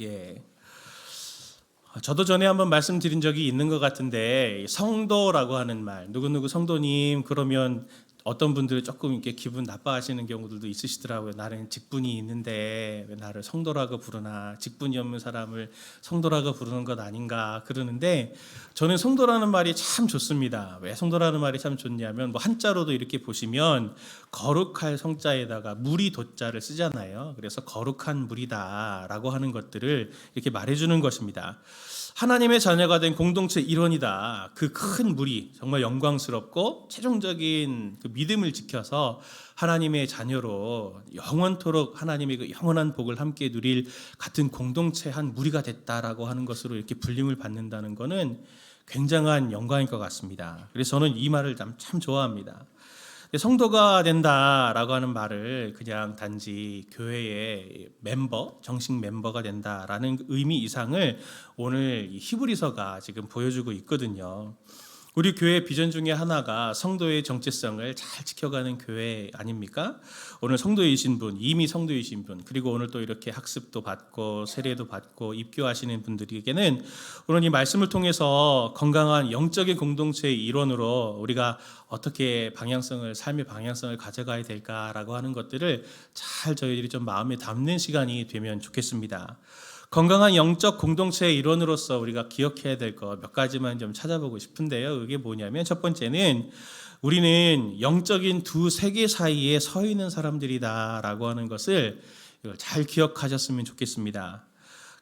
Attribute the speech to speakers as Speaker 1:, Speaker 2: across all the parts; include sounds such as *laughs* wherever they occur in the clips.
Speaker 1: 예. 저도 전에 한번 말씀드린 적이 있는 것 같은데 성도라고 하는 말 누구누구 성도님 그러면 어떤 분들은 조금 이렇게 기분 나빠하시는 경우들도 있으시더라고요. 나는 직분이 있는데 왜 나를 성도라고 부르나 직분이 없는 사람을 성도라고 부르는 것 아닌가 그러는데 저는 성도라는 말이 참 좋습니다. 왜 성도라는 말이 참 좋냐면 뭐 한자로도 이렇게 보시면 거룩할 성자에다가 물이 도자를 쓰잖아요. 그래서 거룩한 물이다라고 하는 것들을 이렇게 말해주는 것입니다. 하나님의 자녀가 된 공동체 일원이다. 그 큰 무리 정말 영광스럽고 최종적인 그 믿음을 지켜서 하나님의 자녀로 영원토록 하나님의 그 영원한 복을 함께 누릴 같은 공동체 한 무리가 됐다라고 하는 것으로 이렇게 불림을 받는다는 것은 굉장한 영광일 것 같습니다. 그래서 저는 이 말을 참, 참 좋아합니다. 성도가 된다라고 하는 말을 그냥 단지 교회의 멤버, 정식 멤버가 된다라는 의미 이상을 오늘 이 히브리서가 지금 보여주고 있거든요. 우리 교회 비전 중에 하나가 성도의 정체성을 잘 지켜가는 교회 아닙니까? 오늘 성도이신 분, 이미 성도이신 분, 그리고 오늘 또 이렇게 학습도 받고 세례도 받고 입교하시는 분들에게는 오늘 이 말씀을 통해서 건강한 영적인 공동체의 일원으로 우리가 어떻게 방향성을 삶의 방향성을 가져가야 될까라고 하는 것들을 잘 저희들이 좀 마음에 담는 시간이 되면 좋겠습니다. 건강한 영적 공동체의 일원으로서 우리가 기억해야 될 것 몇 가지만 좀 찾아보고 싶은데요. 그게 뭐냐면 첫 번째는 우리는 영적인 두 세계 사이에 서 있는 사람들이다라고 하는 것을 이걸 잘 기억하셨으면 좋겠습니다.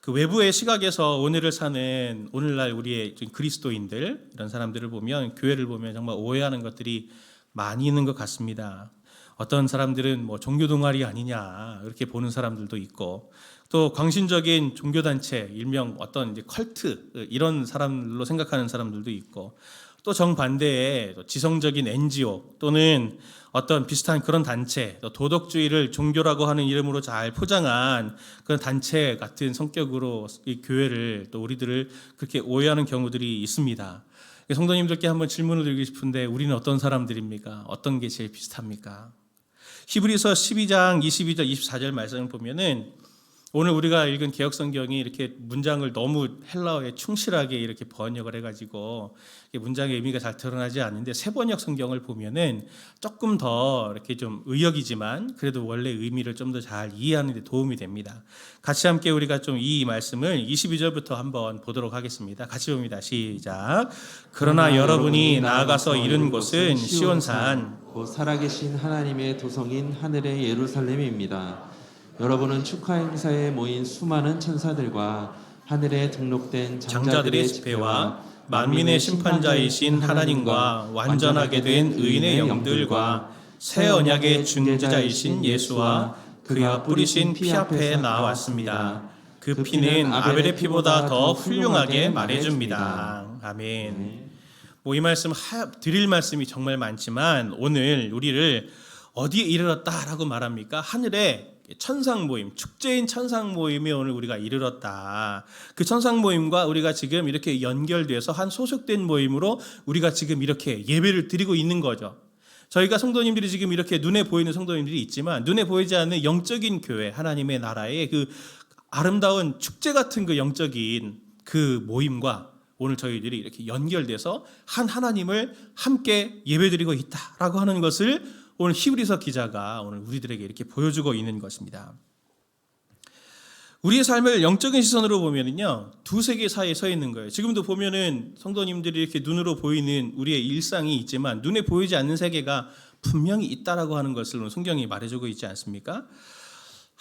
Speaker 1: 그 외부의 시각에서 오늘을 사는 오늘날 우리의 그리스도인들 이런 사람들을 보면 교회를 보면 정말 오해하는 것들이 많이 있는 것 같습니다. 어떤 사람들은 뭐 종교 동아리 아니냐 이렇게 보는 사람들도 있고 또 광신적인 종교 단체 일명 어떤 이제 컬트 이런 사람들로 생각하는 사람들도 있고 또 정반대에 지성적인 NGO 또는 어떤 비슷한 그런 단체, 도덕주의를 종교라고 하는 이름으로 잘 포장한 그런 단체 같은 성격으로 이 교회를 또 우리들을 그렇게 오해하는 경우들이 있습니다. 성도님들께 한번 질문을 드리고 싶은데 우리는 어떤 사람들입니까? 어떤 게 제일 비슷합니까? 히브리서 12장 22절 24절 말씀을 보면은 오늘 우리가 읽은 개혁 성경이 이렇게 문장을 너무 헬라어에 충실하게 이렇게 번역을 해가지고 문장의 의미가 잘 드러나지 않는데 세번역 성경을 보면은 조금 더 이렇게 좀 의역이지만 그래도 원래 의미를 좀 더 잘 이해하는 데 도움이 됩니다. 같이 함께 우리가 좀 이 말씀을 22절부터 한번 보도록 하겠습니다. 같이 봅니다. 시작. 그러나 여러분이 나아가서 이른 곳은 시온산
Speaker 2: 곧 살아계신 하나님의 도성인 하늘의 예루살렘입니다. 여러분은 축하 행사에 모인 수많은 천사들과 하늘에 등록된
Speaker 1: 장자들의 집회와 만민의 심판자이신 하나님과 완전하게 된 의인의 영들과 새 언약의 중재자이신 예수와 그가 뿌리신 피 앞에 나왔습니다. 그 피는 아벨의 피보다 더 훌륭하게 말해줍니다. 아멘. 뭐 이 말씀 하, 드릴 말씀이 정말 많지만 오늘 우리를 어디에 이르렀다라고 말합니까? 하늘에 천상 모임, 축제인 천상 모임에 오늘 우리가 이르렀다. 그 천상 모임과 우리가 지금 이렇게 연결돼서 한 소속된 모임으로 우리가 지금 이렇게 예배를 드리고 있는 거죠. 저희가 성도님들이 지금 이렇게 눈에 보이는 성도님들이 있지만 눈에 보이지 않는 영적인 교회, 하나님의 나라의 그 아름다운 축제 같은 그 영적인 그 모임과 오늘 저희들이 이렇게 연결돼서 한 하나님을 함께 예배드리고 있다라고 하는 것을 오늘 히브리서 기자가 오늘 우리들에게 이렇게 보여주고 있는 것입니다. 우리의 삶을 영적인 시선으로 보면은요 두 세계 사이에 서 있는 거예요. 지금도 보면은 성도님들이 이렇게 눈으로 보이는 우리의 일상이 있지만 눈에 보이지 않는 세계가 분명히 있다라고 하는 것을 성경이 말해주고 있지 않습니까?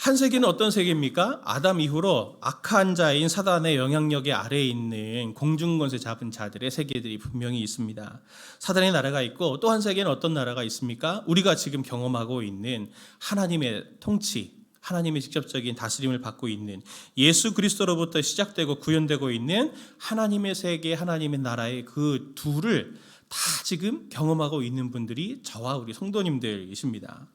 Speaker 1: 한 세계는 어떤 세계입니까? 아담 이후로 악한 자인 사단의 영향력에 아래에 있는 공중권세 잡은 자들의 세계들이 분명히 있습니다. 사단의 나라가 있고 또 한 세계는 어떤 나라가 있습니까? 우리가 지금 경험하고 있는 하나님의 통치, 하나님의 직접적인 다스림을 받고 있는 예수 그리스도로부터 시작되고 구현되고 있는 하나님의 세계, 하나님의 나라의 그 둘을 다 지금 경험하고 있는 분들이 저와 우리 성도님들이십니다.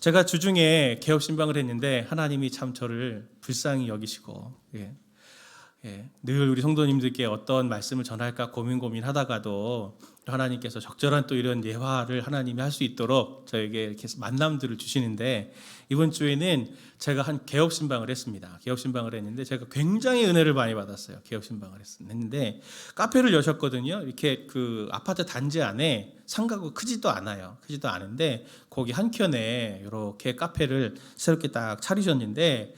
Speaker 1: 제가 주중에 개업 신방을 했는데 하나님이 참 저를 불쌍히 여기시고 예. 예, 늘 우리 성도님들께 어떤 말씀을 전할까 고민 고민하다가도 하나님께서 적절한 또 이런 예화를 하나님이 할 수 있도록 저에게 이렇게 만남들을 주시는데 이번 주에는 제가 한 개업 신방을 했습니다. 개업 신방을 했는데 제가 굉장히 은혜를 많이 받았어요. 개업 신방을 했- 했는데 카페를 여셨거든요. 이렇게 그 아파트 단지 안에 상가가 크지도 않아요. 크지도 않은데 거기 한 켠에 이렇게 카페를 새롭게 딱 차리셨는데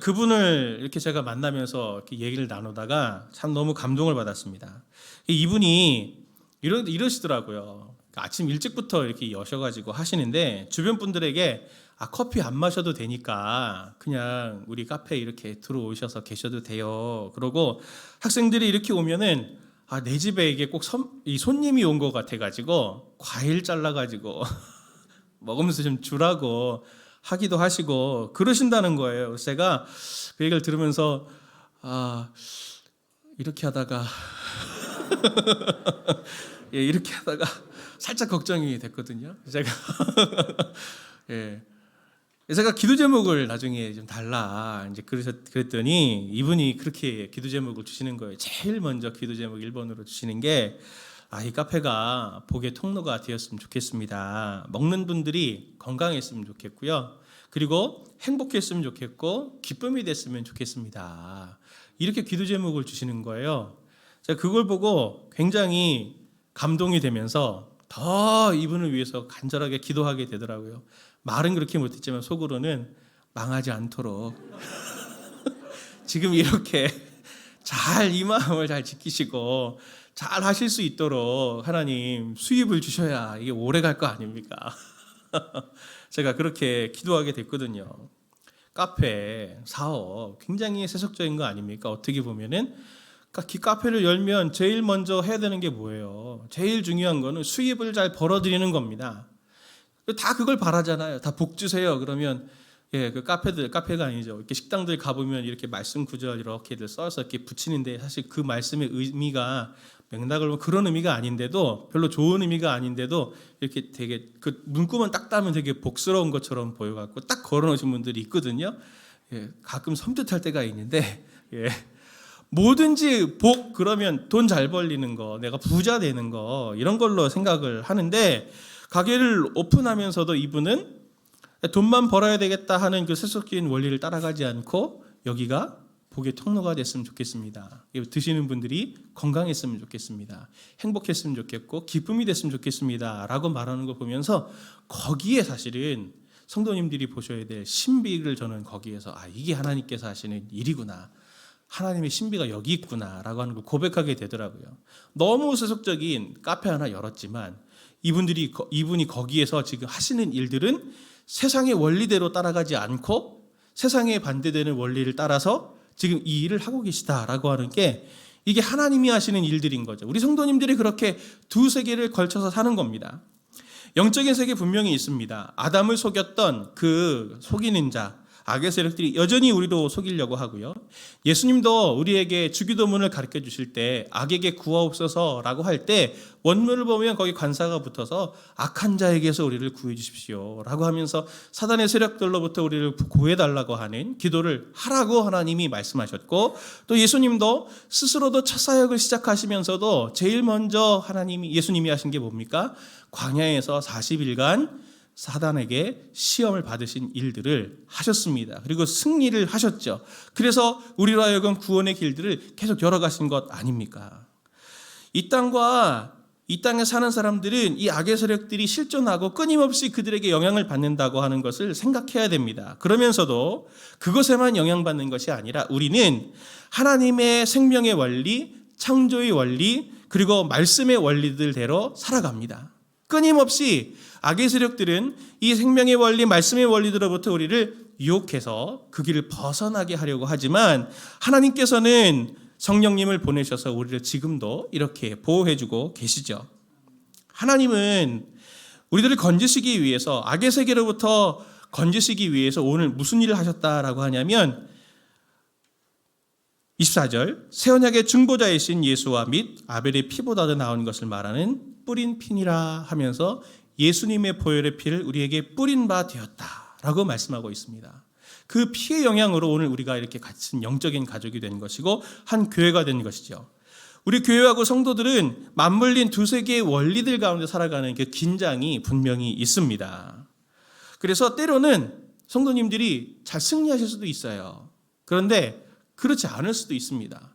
Speaker 1: 그분을 이렇게 제가 만나면서 이렇게 얘기를 나누다가 참 너무 감동을 받았습니다. 이분이 이러, 이러시더라고요. 아침 일찍부터 이렇게 여셔가지고 하시는데 주변 분들에게 아, 커피 안 마셔도 되니까 그냥 우리 카페에 이렇게 들어오셔서 계셔도 돼요. 그러고 학생들이 이렇게 오면은 아, 내 집에 이게 꼭 선, 이 손님이 온 것 같아가지고 과일 잘라가지고 *laughs* 먹으면서 좀 주라고 하기도 하시고 그러신다는 거예요. 제가 그 얘기를 들으면서 아 이렇게 하다가 *laughs* 예 이렇게 하다가 살짝 걱정이 됐거든요. 제가 *laughs* 예 제가 기도 제목을 나중에 좀 달라 이제 그러셨 그랬더니 이분이 그렇게 기도 제목을 주시는 거예요. 제일 먼저 기도 제목 1번으로 주시는 게 아, 이 카페가 복의 통로가 되었으면 좋겠습니다. 먹는 분들이 건강했으면 좋겠고요. 그리고 행복했으면 좋겠고 기쁨이 됐으면 좋겠습니다. 이렇게 기도 제목을 주시는 거예요. 제가 그걸 보고 굉장히 감동이 되면서 더 이분을 위해서 간절하게 기도하게 되더라고요. 말은 그렇게 못했지만 속으로는 망하지 않도록 *laughs* 지금 이렇게 잘 이 마음을 잘 지키시고 잘 하실 수 있도록 하나님 수입을 주셔야 이게 오래 갈 거 아닙니까? *laughs* 제가 그렇게 기도하게 됐거든요. 카페, 사업 굉장히 세속적인 거 아닙니까? 어떻게 보면은 그러니까 기 카페를 열면 제일 먼저 해야 되는 게 뭐예요? 제일 중요한 거는 수입을 잘 벌어들이는 겁니다. 다 그걸 바라잖아요. 다 복 주세요. 그러면 예, 그 카페들 카페가 아니죠. 이렇게 식당들 가 보면 이렇게 말씀 구절 이렇게들 써서 이렇게 붙이는데 사실 그 말씀의 의미가 맥락을 보면 그런 의미가 아닌데도 별로 좋은 의미가 아닌데도 이렇게 되게 그 문구만 딱 따면 되게 복스러운 것처럼 보여갖고 딱 걸어놓으신 분들이 있거든요. 예, 가끔 섬뜩할 때가 있는데 예. 뭐든지 복 그러면 돈 잘 벌리는 거, 내가 부자 되는 거 이런 걸로 생각을 하는데 가게를 오픈하면서도 이분은 돈만 벌어야 되겠다 하는 그 세속적인 원리를 따라가지 않고 여기가 복의 통로가 됐으면 좋겠습니다. 드시는 분들이 건강했으면 좋겠습니다. 행복했으면 좋겠고 기쁨이 됐으면 좋겠습니다. 라고 말하는 걸 보면서 거기에 사실은 성도님들이 보셔야 될 신비를 저는 거기에서 아 이게 하나님께서 하시는 일이구나. 하나님의 신비가 여기 있구나라고 하는 걸 고백하게 되더라고요. 너무 세속적인 카페 하나 열었지만 이분들이 거- 이분이 거기에서 지금 하시는 일들은 세상의 원리대로 따라가지 않고 세상에 반대되는 원리를 따라서 지금 이 일을 하고 계시다라고 하는 게 이게 하나님이 하시는 일들인 거죠. 우리 성도님들이 그렇게 두 세계를 걸쳐서 사는 겁니다. 영적인 세계 분명히 있습니다. 아담을 속였던 그 속이는 자, 악의 세력들이 여전히 우리도 속이려고 하고요. 예수님도 우리에게 주기도문을 가르쳐 주실 때 악에게 구하옵소서라고 할 때 원문을 보면 거기 관사가 붙어서 악한 자에게서 우리를 구해 주십시오라고 하면서 사단의 세력들로부터 우리를 구해 달라고 하는 기도를 하라고 하나님이 말씀하셨고 또 예수님도 스스로도 첫 사역을 시작하시면서도 제일 먼저 하나님이 예수님이 하신 게 뭡니까? 광야에서 40일간 사단에게 시험을 받으신 일들을 하셨습니다. 그리고 승리를 하셨죠. 그래서 우리로 하여금 구원의 길들을 계속 열어가신 것 아닙니까? 이 땅과 이 땅에 사는 사람들은 이 악의 세력들이 실존하고 끊임없이 그들에게 영향을 받는다고 하는 것을 생각해야 됩니다. 그러면서도 그것에만 영향받는 것이 아니라 우리는 하나님의 생명의 원리, 창조의 원리, 그리고 말씀의 원리들대로 살아갑니다. 끊임없이 악의 세력들은 이 생명의 원리, 말씀의 원리들로부터 우리를 유혹해서 그 길을 벗어나게 하려고 하지만 하나님께서는 성령님을 보내셔서 우리를 지금도 이렇게 보호해주고 계시죠. 하나님은 우리들을 건지시기 위해서 악의 세계로부터 건지시기 위해서 오늘 무슨 일을 하셨다라고 하냐면 24절 새 언약의 중보자이신 예수와 및 아벨의 피보다도 나온 것을 말하는 뿌린 피니라 하면서 예수님의 보혈의 피를 우리에게 뿌린 바 되었다라고 말씀하고 있습니다. 그 피의 영향으로 오늘 우리가 이렇게 같은 영적인 가족이 된 것이고 한 교회가 된 것이죠. 우리 교회하고 성도들은 맞물린 두세 개의 원리들 가운데 살아가는 그 긴장이 분명히 있습니다. 그래서 때로는 성도님들이 잘 승리하실 수도 있어요. 그런데 그렇지 않을 수도 있습니다.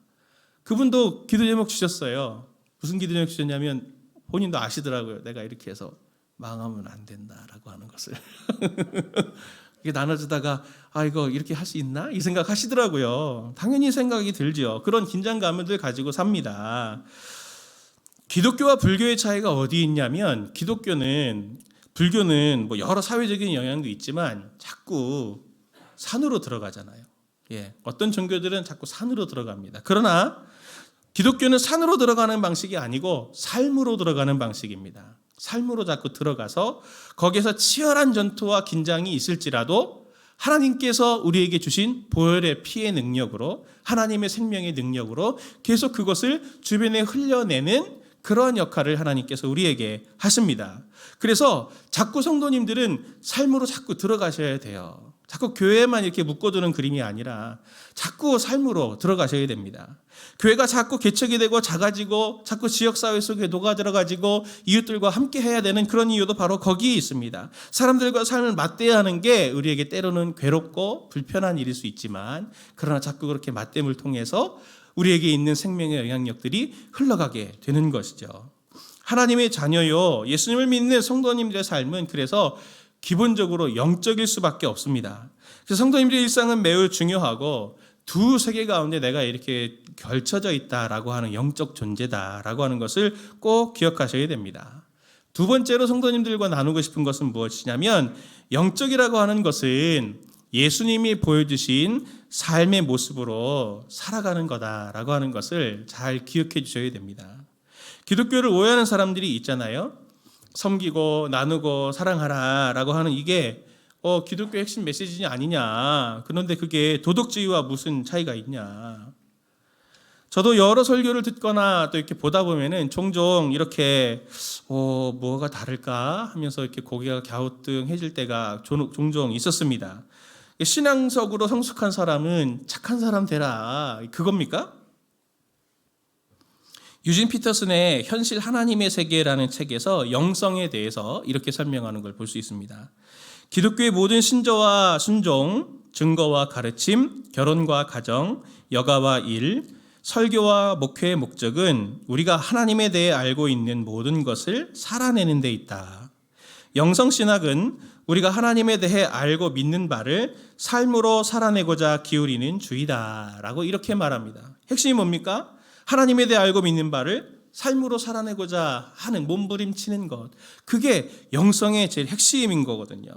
Speaker 1: 그분도 기도 제목 주셨어요. 무슨 기도 제목 주셨냐면 본인도 아시더라고요. 내가 이렇게 해서 망하면 안 된다라고 하는 것을. *laughs* 이게 나눠주다가 아 이거 이렇게 할 수 있나 이 생각 하시더라고요. 당연히 생각이 들죠. 그런 긴장감을 가지고 삽니다. 기독교와 불교의 차이가 어디 있냐면 기독교는 불교는 뭐 여러 사회적인 영향도 있지만 자꾸 산으로 들어가잖아요. 예, 어떤 종교들은 자꾸 산으로 들어갑니다. 그러나 기독교는 산으로 들어가는 방식이 아니고 삶으로 들어가는 방식입니다. 삶으로 자꾸 들어가서 거기에서 치열한 전투와 긴장이 있을지라도 하나님께서 우리에게 주신 보혈의 피의 능력으로 하나님의 생명의 능력으로 계속 그것을 주변에 흘려내는 그러한 역할을 하나님께서 우리에게 하십니다. 그래서 자꾸 성도님들은 삶으로 자꾸 들어가셔야 돼요. 자꾸 교회에만 이렇게 묶어두는 그림이 아니라 자꾸 삶으로 들어가셔야 됩니다. 교회가 자꾸 개척이 되고 작아지고 자꾸 지역사회 속에 녹아들어가지고 이웃들과 함께 해야 되는 그런 이유도 바로 거기에 있습니다. 사람들과 삶을 맞대야 하는 게 우리에게 때로는 괴롭고 불편한 일일 수 있지만 그러나 자꾸 그렇게 맞댐을 통해서 우리에게 있는 생명의 영향력들이 흘러가게 되는 것이죠. 하나님의 자녀요, 예수님을 믿는 성도님들의 삶은 그래서 기본적으로 영적일 수밖에 없습니다. 그래서 성도님들의 일상은 매우 중요하고 두 세계 가운데 내가 이렇게 결쳐져 있다라고 하는 영적 존재다라고 하는 것을 꼭 기억하셔야 됩니다. 두 번째로 성도님들과 나누고 싶은 것은 무엇이냐면 영적이라고 하는 것은 예수님이 보여주신 삶의 모습으로 살아가는 거다라고 하는 것을 잘 기억해 주셔야 됩니다. 기독교를 오해하는 사람들이 있잖아요. 섬기고 나누고 사랑하라라고 하는 이게 어, 기독교 핵심 메시지 아니냐. 그런데 그게 도덕주의와 무슨 차이가 있냐. 저도 여러 설교를 듣거나 또 이렇게 보다 보면은 종종 이렇게 어, 뭐가 다를까 하면서 이렇게 고개가 갸우뚱해질 때가 종- 종종 있었습니다. 신앙적으로 성숙한 사람은 착한 사람 되라. 그겁니까? 유진 피터슨의 현실 하나님의 세계라는 책에서 영성에 대해서 이렇게 설명하는 걸 볼 수 있습니다. 기독교의 모든 신조와 순종, 증거와 가르침, 결혼과 가정, 여가와 일, 설교와 목회의 목적은 우리가 하나님에 대해 알고 있는 모든 것을 살아내는 데 있다. 영성 신학은 우리가 하나님에 대해 알고 믿는 바를 삶으로 살아내고자 기울이는 주의다라고 이렇게 말합니다. 핵심이 뭡니까? 하나님에 대해 알고 믿는 바를 삶으로 살아내고자 하는 몸부림치는 것. 그게 영성의 제일 핵심인 거거든요.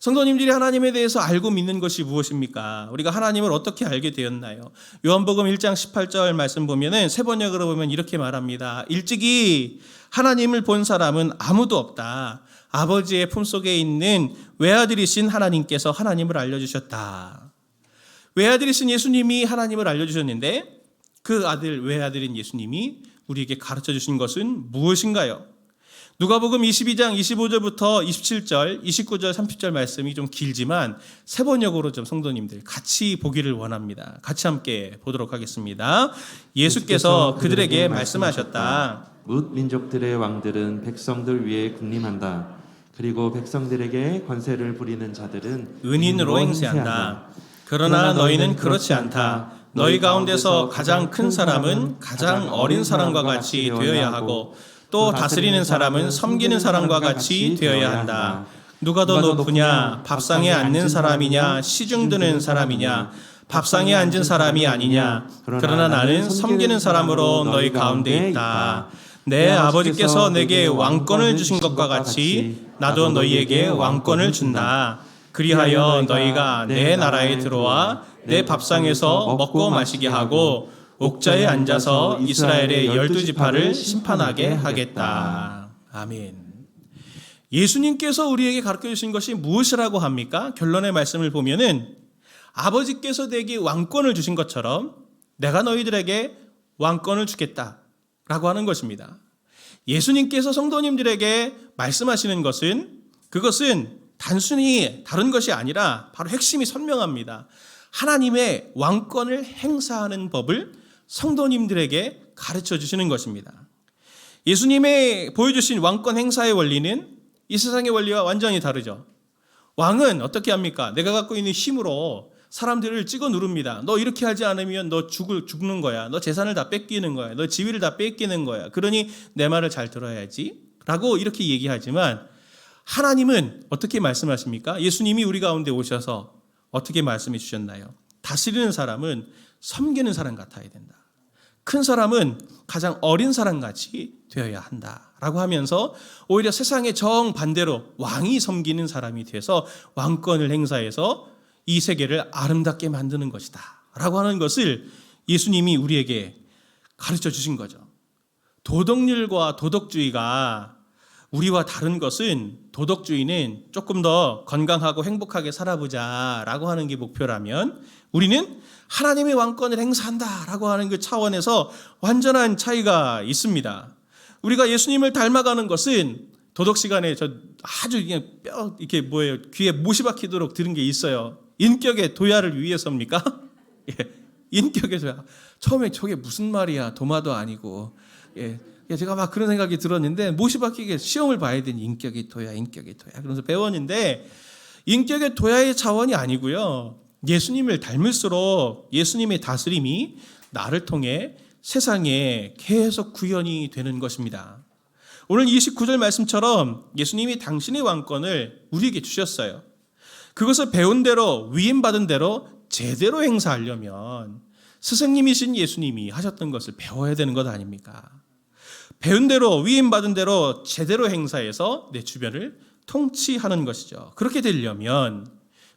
Speaker 1: 성도님들이 하나님에 대해서 알고 믿는 것이 무엇입니까? 우리가 하나님을 어떻게 알게 되었나요? 요한복음 1장 18절 말씀 보면은 세 번역으로 보면 이렇게 말합니다. 일찍이 하나님을 본 사람은 아무도 없다. 아버지의 품속에 있는 외아들이신 하나님께서 하나님을 알려주셨다. 외아들이신 예수님이 하나님을 알려주셨는데 그 아들 외아들인 예수님이 우리에게 가르쳐 주신 것은 무엇인가요? 누가복음 22장 25절부터 27절, 29절, 30절 말씀이 좀 길지만 세 번역으로 좀 성도님들 같이 보기를 원합니다. 같이 함께 보도록 하겠습니다. 예수께서 그들에게 말씀하셨다.
Speaker 2: 뭇 민족들의 왕들은 백성들 위에 군림한다. 그리고 백성들에게 권세를 부리는 자들은
Speaker 1: 은인으로 행세한다. 그러나 너희는 그렇지 않다. 너희 가운데서 가장 큰 사람은 가장 어린 사람과 같이 되어야 하고 또 다스리는 사람은 섬기는 사람과 같이 되어야 한다. 누가 더 높으냐? 밥상에 앉는 사람이냐? 시중 드는 사람이냐? 밥상에 앉은 사람이 아니냐? 그러나 나는 섬기는 사람으로 너희 가운데 있다. 내 아버지께서 내게 왕권을 주신 것과 같이 나도 너희에게 왕권을 준다. 그리하여 너희가 내 나라에 들어와 내 밥상에서 먹고 마시게 하고 옥자에 앉아서 이스라엘의 열두 지파를 심판하게 하겠다. 아멘. 예수님께서 우리에게 가르쳐 주신 것이 무엇이라고 합니까? 결론의 말씀을 보면은 아버지께서 내게 왕권을 주신 것처럼 내가 너희들에게 왕권을 주겠다 라고 하는 것입니다. 예수님께서 성도님들에게 말씀하시는 것은 그것은 단순히 다른 것이 아니라 바로 핵심이 선명합니다. 하나님의 왕권을 행사하는 법을 성도님들에게 가르쳐 주시는 것입니다. 예수님의 보여주신 왕권 행사의 원리는 이 세상의 원리와 완전히 다르죠. 왕은 어떻게 합니까? 내가 갖고 있는 힘으로 사람들을 찍어 누릅니다. 너 이렇게 하지 않으면 너 죽을, 죽는 거야. 너 재산을 다 뺏기는 거야. 너 지위를 다 뺏기는 거야. 그러니 내 말을 잘 들어야지. 라고 이렇게 얘기하지만 하나님은 어떻게 말씀하십니까? 예수님이 우리 가운데 오셔서 어떻게 말씀해 주셨나요? 다스리는 사람은 섬기는 사람 같아야 된다. 큰 사람은 가장 어린 사람 같이 되어야 한다. 라고 하면서 오히려 세상의 정반대로 왕이 섬기는 사람이 돼서 왕권을 행사해서 이 세계를 아름답게 만드는 것이다. 라고 하는 것을 예수님이 우리에게 가르쳐 주신 거죠. 도덕률과 도덕주의가 우리와 다른 것은 도덕주의는 조금 더 건강하고 행복하게 살아보자라고 하는 게 목표라면 우리는 하나님의 왕권을 행사한다라고 하는 그 차원에서 완전한 차이가 있습니다. 우리가 예수님을 닮아가는 것은 도덕 시간에 저 아주 그냥 뼈 이렇게 뭐예요 귀에 못이 박히도록 들은 게 있어요. 인격의 도야를 위해서입니까? *laughs* 예, 인격의 도야. 처음에 저게 무슨 말이야 도마도 아니고 예. 예, 제가 막 그런 생각이 들었는데 박히게 시험을 봐야 되니 인격의 도야, 인격의 도야. 그러면서 배웠는데 인격의 도야의 차원이 아니고요. 예수님을 닮을수록 예수님의 다스림이 나를 통해 세상에 계속 구현이 되는 것입니다. 오늘 29절 말씀처럼 예수님이 당신의 왕권을 우리에게 주셨어요. 그것을 배운 대로 위임받은 대로 제대로 행사하려면 스승님이신 예수님이 하셨던 것을 배워야 되는 것 아닙니까? 배운 대로 위임받은 대로 제대로 행사해서 내 주변을 통치하는 것이죠. 그렇게 되려면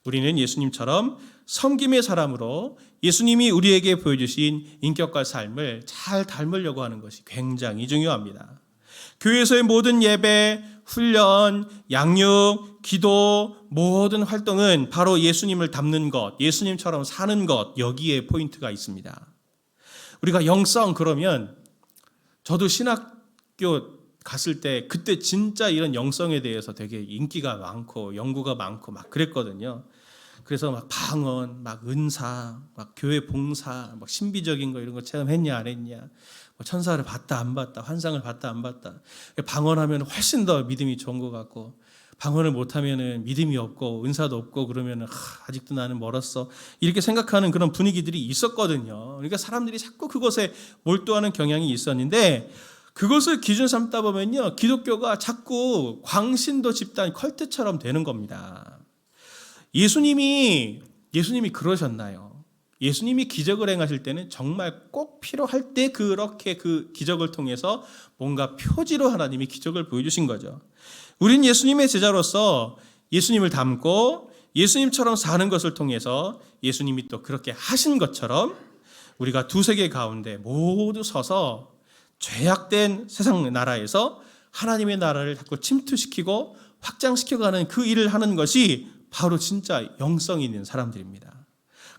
Speaker 1: 우리는 예수님처럼 섬김의 사람으로 예수님이 우리에게 보여주신 인격과 삶을 잘 닮으려고 하는 것이 굉장히 중요합니다. 교회에서의 모든 예배, 훈련, 양육, 기도, 모든 활동은 바로 예수님을 닮는 것, 예수님처럼 사는 것, 여기에 포인트가 있습니다. 우리가 영성 그러면 저도 신학 교 갔을 때 그때 진짜 이런 영성에 대해서 되게 인기가 많고 연구가 많고 막 그랬거든요. 그래서 막 방언, 막 은사, 막 교회 봉사, 막 신비적인 거 이런 거 체험했냐 안 했냐, 뭐 천사를 봤다 안 봤다, 환상을 봤다 안 봤다. 방언하면 훨씬 더 믿음이 좋은 것 같고 방언을 못하면은 믿음이 없고 은사도 없고 그러면은 하, 아직도 나는 멀었어 이렇게 생각하는 그런 분위기들이 있었거든요. 그러니까 사람들이 자꾸 그것에 몰두하는 경향이 있었는데 그것을 기준 삼다 보면요 기독교가 자꾸 광신도 집단 컬트처럼 되는 겁니다. 예수님이 예수님이 그러셨나요? 예수님이 기적을 행하실 때는 정말 꼭 필요할 때 그렇게 그 기적을 통해서 뭔가 표지로 하나님이 기적을 보여주신 거죠. 우린 예수님의 제자로서 예수님을 닮고 예수님처럼 사는 것을 통해서 예수님이 또 그렇게 하신 것처럼 우리가 두 세계 가운데 모두 서서 죄악된 세상 나라에서 하나님의 나라를 자꾸 침투시키고 확장시켜가는 그 일을 하는 것이 바로 진짜 영성 있는 사람들입니다.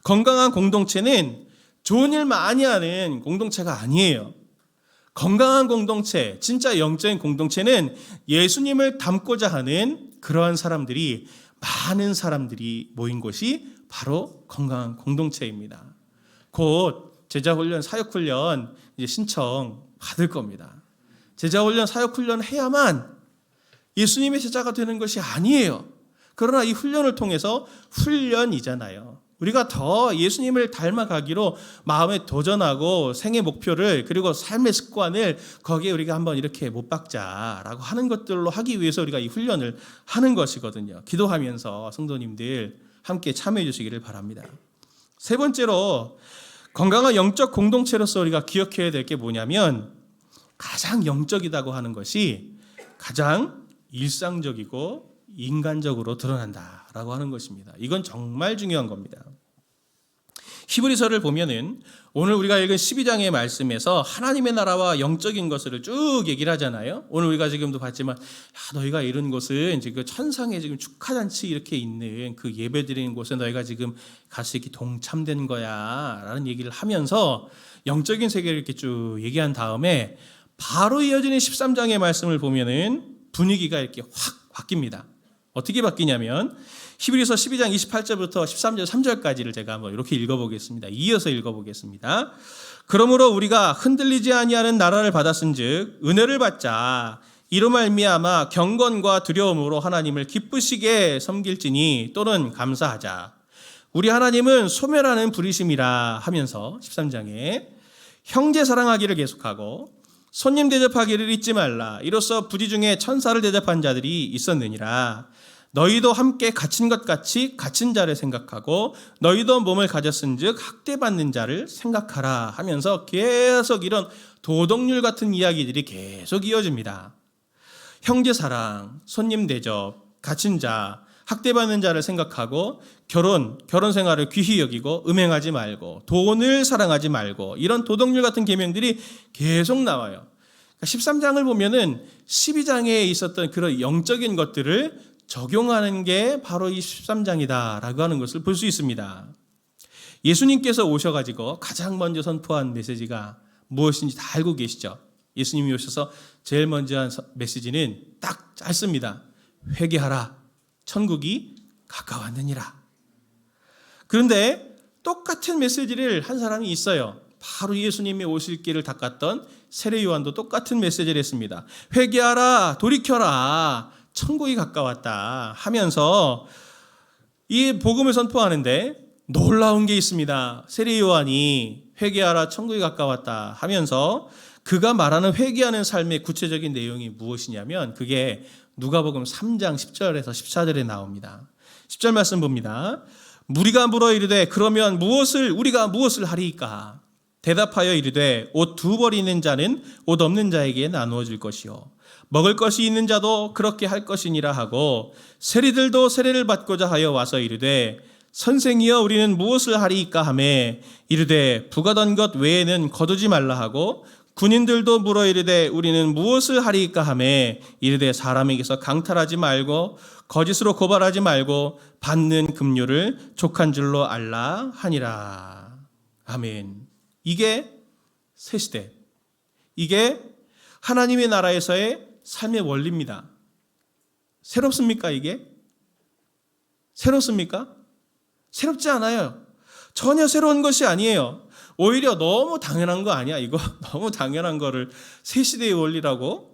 Speaker 1: 건강한 공동체는 좋은 일 많이 하는 공동체가 아니에요. 건강한 공동체, 진짜 영적인 공동체는 예수님을 닮고자 하는 그러한 사람들이 많은 사람들이 모인 곳이 바로 건강한 공동체입니다. 곧 제자훈련, 사역훈련 이제 신청 받을 겁니다. 제자 훈련, 사역 훈련 해야만 예수님의 제자가 되는 것이 아니에요. 그러나 이 훈련을 통해서 훈련이잖아요. 우리가 더 예수님을 닮아가기로 마음에 도전하고 생의 목표를 그리고 삶의 습관을 거기에 우리가 한번 이렇게 못 박자라고 하는 것들로 하기 위해서 우리가 이 훈련을 하는 것이거든요. 기도하면서 성도님들 함께 참여해 주시기를 바랍니다. 세 번째로 건강한 영적 공동체로서 우리가 기억해야 될 게 뭐냐면 가장 영적이다고 하는 것이 가장 일상적이고 인간적으로 드러난다라고 하는 것입니다. 이건 정말 중요한 겁니다. 히브리서를 보면은 오늘 우리가 읽은 12장의 말씀에서 하나님의 나라와 영적인 것을 쭉 얘기를 하잖아요. 오늘 우리가 지금도 봤지만 야, 너희가 이런 곳은 지금 천상에 지금 축하 잔치 이렇게 있는 그 예배 드리는 곳에 너희가 지금 갈수 있게 동참된 거야라는 얘기를 하면서 영적인 세계를 이렇게 쭉 얘기한 다음에 바로 이어지는 13장의 말씀을 보면은 분위기가 이렇게 확 바뀝니다. 어떻게 바뀌냐면 히브리서 12장 28절부터 13절 3절까지를 제가 한번 이렇게 읽어보겠습니다. 이어서 읽어보겠습니다. 그러므로 우리가 흔들리지 아니하는 나라를 받았은즉 은혜를 받자 이로 말미암아 경건과 두려움으로 하나님을 기쁘시게 섬길지니 또는 감사하자. 우리 하나님은 소멸하는 불이심이라 하면서 13장에 형제 사랑하기를 계속하고 손님 대접하기를 잊지 말라. 이로써 부지 중에 천사를 대접한 자들이 있었느니라. 너희도 함께 갇힌 것 같이 갇힌 자를 생각하고 너희도 몸을 가졌은즉 학대받는 자를 생각하라 하면서 계속 이런 도덕률 같은 이야기들이 계속 이어집니다. 형제 사랑, 손님 대접, 갇힌 자, 학대받는 자를 생각하고 결혼, 결혼 생활을 귀히 여기고 음행하지 말고 돈을 사랑하지 말고 이런 도덕률 같은 계명들이 계속 나와요. 13장을 보면은 12장에 있었던 그런 영적인 것들을 적용하는 게 바로 이 13장이다라고 하는 것을 볼 수 있습니다. 예수님께서 오셔가지고 가장 먼저 선포한 메시지가 무엇인지 다 알고 계시죠? 예수님이 오셔서 제일 먼저 한 메시지는 딱 짧습니다. 회개하라. 천국이 가까웠느니라. 그런데 똑같은 메시지를 한 사람이 있어요. 바로 예수님이 오실 길을 닦았던 세례 요한도 똑같은 메시지를 했습니다. 회개하라, 돌이켜라, 천국이 가까웠다 하면서 이 복음을 선포하는데 놀라운 게 있습니다. 세례 요한이 회개하라, 천국이 가까웠다 하면서 그가 말하는 회개하는 삶의 구체적인 내용이 무엇이냐면 그게 누가복음 3장 10절에서 14절에 나옵니다. 10절 말씀 봅니다. 무리가 물어 이르되 그러면 무엇을 우리가 무엇을 하리이까? 대답하여 이르되 옷 두 벌 있는 자는 옷 없는 자에게 나누어 질 것이요 먹을 것이 있는 자도 그렇게 할 것이니라 하고 세리들도 세례를 받고자 하여 와서 이르되 선생이여 우리는 무엇을 하리이까 하매 이르되 부가던 것 외에는 거두지 말라 하고 군인들도 물어 이르되 우리는 무엇을 하리이까 하매 이르되 사람에게서 강탈하지 말고 거짓으로 고발하지 말고 받는 급료를 족한 줄로 알라 하니라. 아멘. 이게 새 시대. 이게 하나님의 나라에서의 삶의 원리입니다 새롭습니까 이게 새롭습니까 새롭지 않아요 전혀 새로운 것이 아니에요 오히려 너무 당연한 거 아니야? 이거 *laughs* 너무 당연한 거를 새 시대의 원리라고?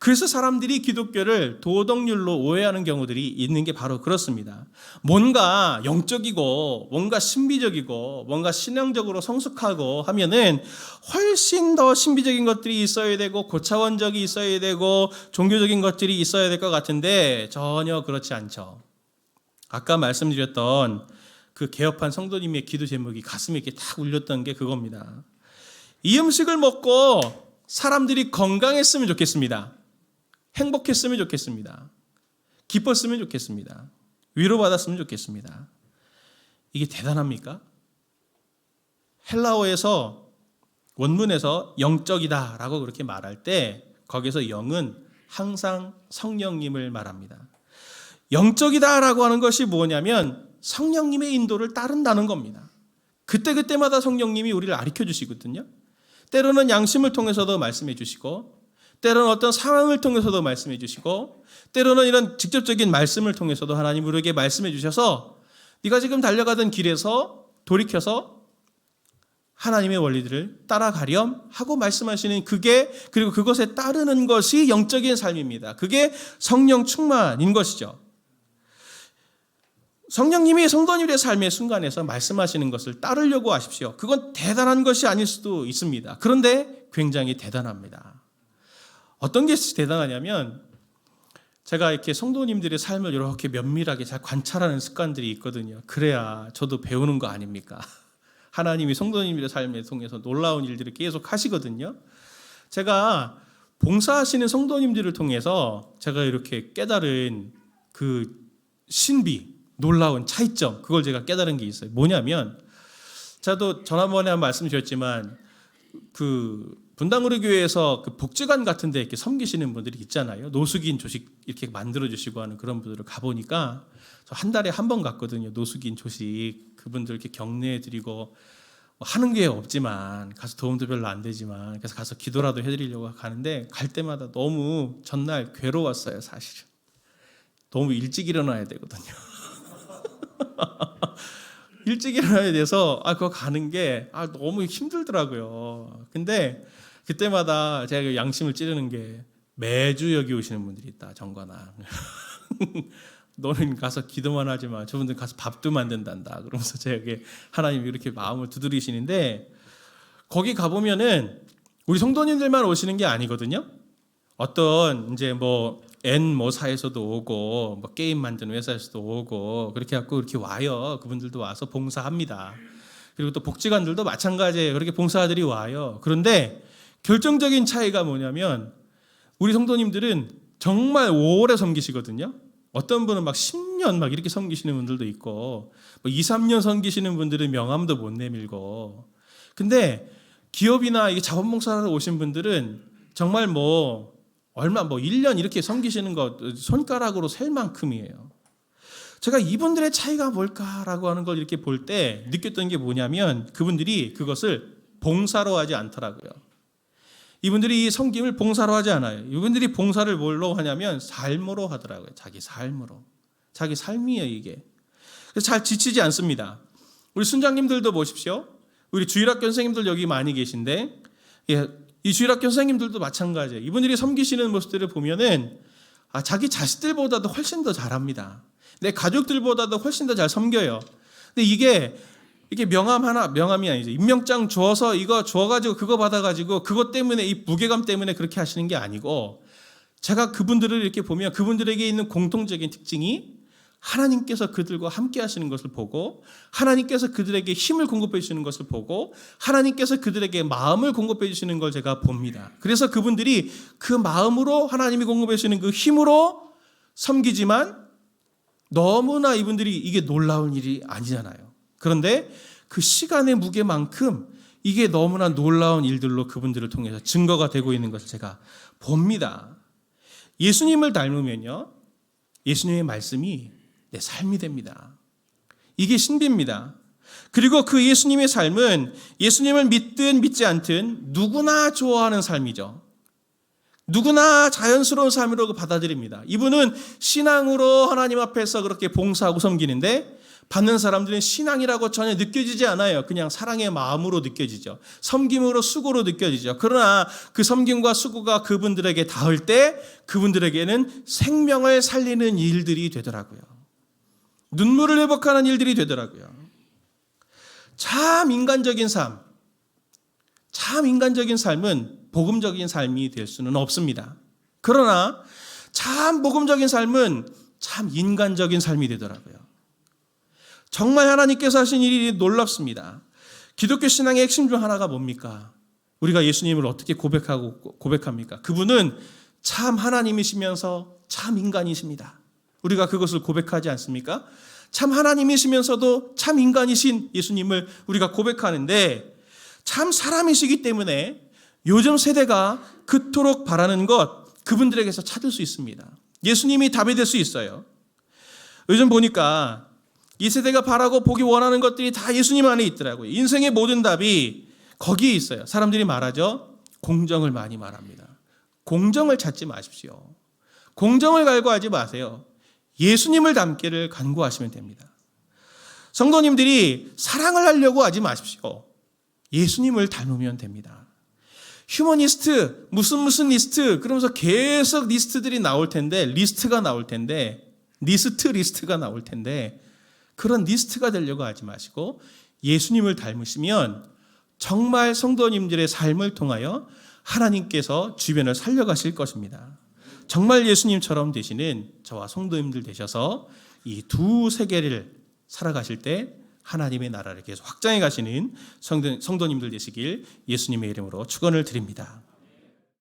Speaker 1: 그래서 사람들이 기독교를 도덕률로 오해하는 경우들이 있는 게 바로 그렇습니다. 뭔가 영적이고, 뭔가 신비적이고, 뭔가 신앙적으로 성숙하고 하면은 훨씬 더 신비적인 것들이 있어야 되고, 고차원적이 있어야 되고, 종교적인 것들이 있어야 될 것 같은데 전혀 그렇지 않죠. 아까 말씀드렸던 그 개업한 성도님의 기도 제목이 가슴에 이렇게 탁 울렸던 게 그겁니다. 이 음식을 먹고 사람들이 건강했으면 좋겠습니다. 행복했으면 좋겠습니다. 기뻤으면 좋겠습니다. 위로받았으면 좋겠습니다. 이게 대단합니까? 헬라어에서 원문에서 영적이다 라고 그렇게 말할 때 거기서 영은 항상 성령님을 말합니다. 영적이다 라고 하는 것이 뭐냐면 성령님의 인도를 따른다는 겁니다. 그때그때마다 성령님이 우리를 가르쳐 주시거든요. 때로는 양심을 통해서도 말씀해 주시고, 때로는 어떤 상황을 통해서도 말씀해 주시고, 때로는 이런 직접적인 말씀을 통해서도 하나님 우리에게 말씀해 주셔서 네가 지금 달려가던 길에서 돌이켜서 하나님의 원리들을 따라가렴 하고 말씀하시는 그게 그리고 그것에 따르는 것이 영적인 삶입니다. 그게 성령 충만인 것이죠. 성령님이 성도님의 삶의 순간에서 말씀하시는 것을 따르려고 하십시오. 그건 대단한 것이 아닐 수도 있습니다. 그런데 굉장히 대단합니다. 어떤 게 대단하냐면 제가 이렇게 성도님들의 삶을 이렇게 면밀하게 잘 관찰하는 습관들이 있거든요. 그래야 저도 배우는 거 아닙니까? *laughs* 하나님이 성도님들의 삶에 통해서 놀라운 일들을 계속 하시거든요. 제가 봉사하시는 성도님들을 통해서 제가 이렇게 깨달은 그 신비, 놀라운 차이점 그걸 제가 깨달은 게 있어요. 뭐냐면 저도 지난번에 한 말씀 드렸지만 그 분당우리 교회에서 그 복지관 같은 데 이렇게 섬기시는 분들이 있잖아요. 노숙인 조식 이렇게 만들어 주시고 하는 그런 분들을 가 보니까 저한 달에 한 번 갔거든요. 노숙인 조식 그분들 이렇게 격려해 드리고 뭐 하는 게 없지만 가서 도움도 별로 안 되지만 그래서 가서 기도라도 해드리려고 가는데 갈 때마다 너무 전날 괴로웠어요 사실은 너무 일찍 일어나야 되거든요. *laughs* 일찍 일어나야 돼서 아 그거 가는 게 아 너무 힘들더라고요. 근데 그때마다 제가 그 양심을 찌르는 게 매주 여기 오시는 분들이 있다 정관아. *laughs* 너는 가서 기도만 하지 마. 저분들 가서 밥도 만든단다. 그러면서 제게 하나님 이렇게 마음을 두드리시는데 거기 가 보면은 우리 성도님들만 오시는 게 아니거든요. 어떤 이제 뭐 N 모사에서도 오고 뭐 게임 만드는 회사에서도 오고 그렇게 갖고 이렇게 와요. 그분들도 와서 봉사합니다. 그리고 또 복지관들도 마찬가지예요. 그렇게 봉사들이 와요. 그런데 결정적인 차이가 뭐냐면 우리 성도님들은 정말 오래 섬기시거든요. 어떤 분은 막 10년 막 이렇게 섬기시는 분들도 있고 뭐 2, 3년 섬기시는 분들은 명함도 못 내밀고 근데 기업이나 이게 자원봉사하러 오신 분들은 정말 뭐 얼마 뭐 1년 이렇게 섬기시는 거 손가락으로 셀 만큼이에요. 제가 이분들의 차이가 뭘까라고 하는 걸 이렇게 볼 때 느꼈던 게 뭐냐면 그분들이 그것을 봉사로 하지 않더라고요. 이분들이 이 섬김을 봉사로 하지 않아요. 이분들이 봉사를 뭘로 하냐면 삶으로 하더라고요. 자기 삶으로. 자기 삶이에요, 이게. 잘 지치지 않습니다. 우리 순장님들도 보십시오. 우리 주일학교 선생님들 여기 많이 계신데, 예, 이 주일학교 선생님들도 마찬가지예요. 이분들이 섬기시는 모습들을 보면은 아, 자기 자식들보다도 훨씬 더 잘합니다. 내 가족들보다도 훨씬 더 잘 섬겨요. 근데 이게 이게 명함 하나 명함이 아니죠. 임명장 주어서 이거 주어가지고 그거 받아가지고 그것 때문에 이 무게감 때문에 그렇게 하시는 게 아니고 제가 그분들을 이렇게 보면 그분들에게 있는 공통적인 특징이 하나님께서 그들과 함께 하시는 것을 보고 하나님께서 그들에게 힘을 공급해 주시는 것을 보고 하나님께서 그들에게 마음을 공급해 주시는 걸 제가 봅니다. 그래서 그분들이 그 마음으로 하나님이 공급해 주시는 그 힘으로 섬기지만 너무나 이분들이 이게 놀라운 일이 아니잖아요. 그런데 그 시간의 무게만큼 이게 너무나 놀라운 일들로 그분들을 통해서 증거가 되고 있는 것을 제가 봅니다. 예수님을 닮으면요. 예수님의 말씀이 내 삶이 됩니다. 이게 신비입니다. 그리고 그 예수님의 삶은 예수님을 믿든 믿지 않든 누구나 좋아하는 삶이죠. 누구나 자연스러운 삶으로 받아들입니다. 이분은 신앙으로 하나님 앞에서 그렇게 봉사하고 섬기는데 받는 사람들은 신앙이라고 전혀 느껴지지 않아요. 그냥 사랑의 마음으로 느껴지죠. 섬김으로 수고로 느껴지죠. 그러나 그 섬김과 수고가 그분들에게 닿을 때 그분들에게는 생명을 살리는 일들이 되더라고요. 눈물을 회복하는 일들이 되더라고요. 참 인간적인 삶, 참 인간적인 삶은 복음적인 삶이 될 수는 없습니다. 그러나 참 복음적인 삶은 참 인간적인 삶이 되더라고요. 정말 하나님께서 하신 일이 놀랍습니다. 기독교 신앙의 핵심 중 하나가 뭡니까? 우리가 예수님을 어떻게 고백하고 고백합니까? 그분은 참 하나님이시면서 참 인간이십니다. 우리가 그것을 고백하지 않습니까? 참 하나님이시면서도 참 인간이신 예수님을 우리가 고백하는데 참 사람이시기 때문에 요즘 세대가 그토록 바라는 것 그분들에게서 찾을 수 있습니다. 예수님이 답이 될 수 있어요. 요즘 보니까 이 세대가 바라고 보기 원하는 것들이 다 예수님 안에 있더라고요. 인생의 모든 답이 거기에 있어요. 사람들이 말하죠. 공정을 많이 말합니다. 공정을 찾지 마십시오. 공정을 갈구하지 마세요. 예수님을 닮기를 간구하시면 됩니다. 성도님들이 사랑을 하려고 하지 마십시오. 예수님을 닮으면 됩니다. 휴머니스트, 무슨 무슨 리스트, 그러면서 계속 리스트들이 나올 텐데, 리스트가 나올 텐데, 리스트 리스트가 나올 텐데, 그런 리스트가 되려고 하지 마시고, 예수님을 닮으시면 정말 성도님들의 삶을 통하여 하나님께서 주변을 살려가실 것입니다. 정말 예수님처럼 되시는 저와 성도님들 되셔서 이 두 세계를 살아가실 때 하나님의 나라를 계속 확장해 가시는 성도, 성도님들 되시길 예수님의 이름으로 축원을 드립니다.